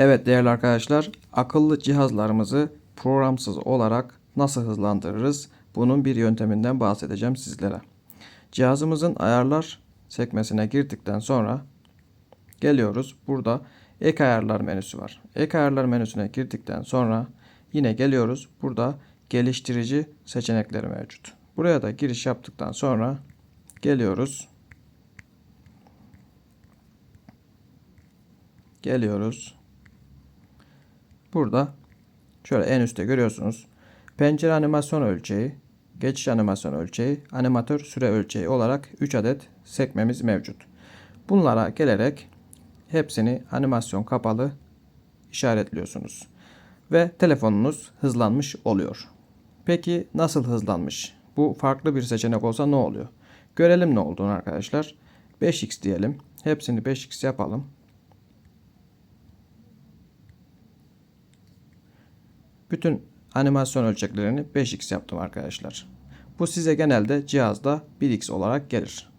Evet değerli arkadaşlar, akıllı cihazlarımızı programsız olarak nasıl hızlandırırız? Bunun bir yönteminden bahsedeceğim sizlere. Cihazımızın ayarlar sekmesine girdikten sonra geliyoruz. Burada ek ayarlar menüsü var. Ek ayarlar menüsüne girdikten sonra yine geliyoruz. Burada geliştirici seçenekleri mevcut. Buraya da giriş yaptıktan sonra geliyoruz. Geliyoruz. Burada şöyle en üstte görüyorsunuz. Pencere animasyon ölçeği, geçiş animasyon ölçeği, animatör süre ölçeği olarak 3 adet sekmemiz mevcut. Bunlara gelerek hepsini animasyon kapalı işaretliyorsunuz. Ve telefonunuz hızlanmış oluyor. Peki nasıl hızlanmış? Bu farklı bir seçenek olsa ne oluyor? Görelim ne olduğunu arkadaşlar. 5x diyelim. Hepsini 5x yapalım. Bütün animasyon ölçeklerini 5x yaptım arkadaşlar. Bu size genelde cihazda 1x olarak gelir.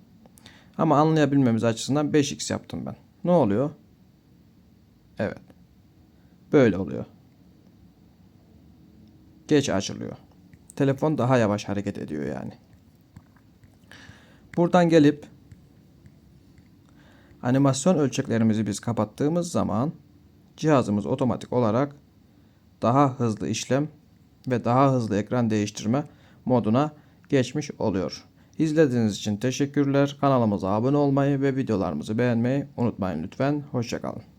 Ama anlayabilmemiz açısından 5x yaptım ben. Ne oluyor? Evet. Böyle oluyor. Geç açılıyor. Telefon daha yavaş hareket ediyor yani. Buradan gelip animasyon ölçeklerimizi biz kapattığımız zaman cihazımız otomatik olarak daha hızlı işlem ve daha hızlı ekran değiştirme moduna geçmiş oluyor. İzlediğiniz için teşekkürler. Kanalımıza abone olmayı ve videolarımızı beğenmeyi unutmayın lütfen. Hoşçakalın.